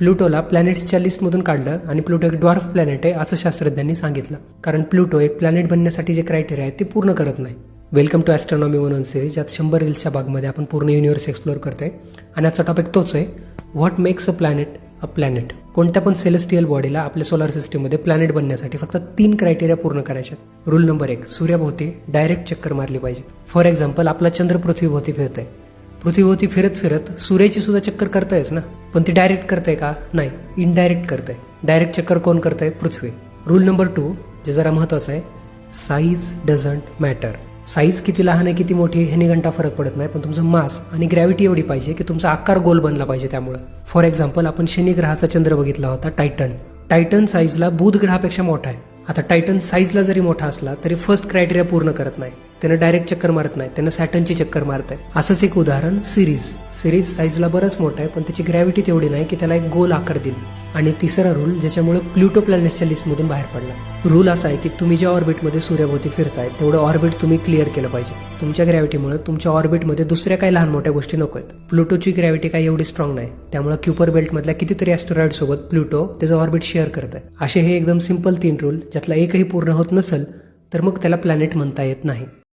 प्लुटोला प्लॅनेट्सच्या लिस्टमधून काढलं आणि प्लुटो एक डॉर्फ प्लॅनेट आहे असं शास्त्रज्ञांनी सांगितलं. कारण प्लुटो एक प्लॅनेट बनण्यासाठी जे क्रायटेरिया आहे ते पूर्ण करत नाही. Welcome to astronomy one one series ज्यात शंभर रील्सच्या भागमध्ये आपण पूर्ण युनिव्हर्स एक्सप्लोअर करतोय. आणि याचा टॉपिक तोच आहे. What makes a planet a planet कोणत्या पण सेलेस्टियल बॉडीला आपल्या सोलार सिस्टीममध्ये प्लॅनेट बनण्यासाठी फक्त तीन क्रायटेरिया पूर्ण करायचे रूल नंबर एक सूर्याभोवती डायरेक्ट चक्कर मारली पाहिजे. फॉर एक्झाम्पल आपला चंद्र पृथ्वीभोवती आहे पृथ्वीभोवती फिरत फिरत सूर्याची सुद्धा चक्कर करतायच ना? पण ती डायरेक्ट करते का? नाही. इनडायरेक्ट करते डायरेक्ट चक्कर कोण करते पृथ्वी. रूल नंबर टू जे जरा महत्वाचं आहे साईज डझंट मॅटर साईज किती लहान आहे किती मोठी हे ह्याने घंटा फरक पडत नाही पण तुमचं मास आणि ग्रॅव्हिटी एवढी पाहिजे की तुमचा आकार गोल बनला पाहिजे त्यामुळं. फॉर एक्झाम्पल आपण शनी ग्रहाचा चंद्र बघितला होता टायटन टायटन साईजला बुध ग्रहापेक्षा मोठा आहे. आता टायटन साईजला जरी मोठा असला तरी फर्स्ट क्रायटेरिया पूर्ण करत नाही. त्यानं डायरेक्ट चक्कर मारत नाही त्यानं सॅटनची चक्कर मारत आहे. असंच एक उदाहरण सिरीज सिरीज साईजला बरंच मोठं आहे पण त्याची ग्रॅव्हिटी तेवढी नाही की त्याला एक गोल आकार देईल. आणि तिसरा रूल ज्याच्यामुळे प्लुटो प्लॅनेटच्या लिस्टमधून बाहेर पडला. रूल असा आहे की तुम्ही ज्या ऑर्बिटमध्ये सूर्याभोवती फिरताय तेवढं ऑर्बिट तुम्ही क्लिअर केलं पाहिजे. तुमच्या ग्रॅव्हिटीमुळे तुमच्या ऑर्बिटमध्ये दुसऱ्या काही लहान मोठ्या गोष्टी नको आहेत. प्लुटोची ग्रॅव्हिटी काही एवढी स्ट्रॉंग नाही. त्यामुळे क्युपर बेल्टमधल्या कितीतरी ॲस्ट्रॉइड सोबत प्लुटो त्याचं ऑर्बिट शेअर करत आहे. असे हे एकदम सिंपल तीन रूल ज्यातला एकही पूर्ण होत नसेल तर मग त्याला प्लॅनेट म्हणता येत नाही.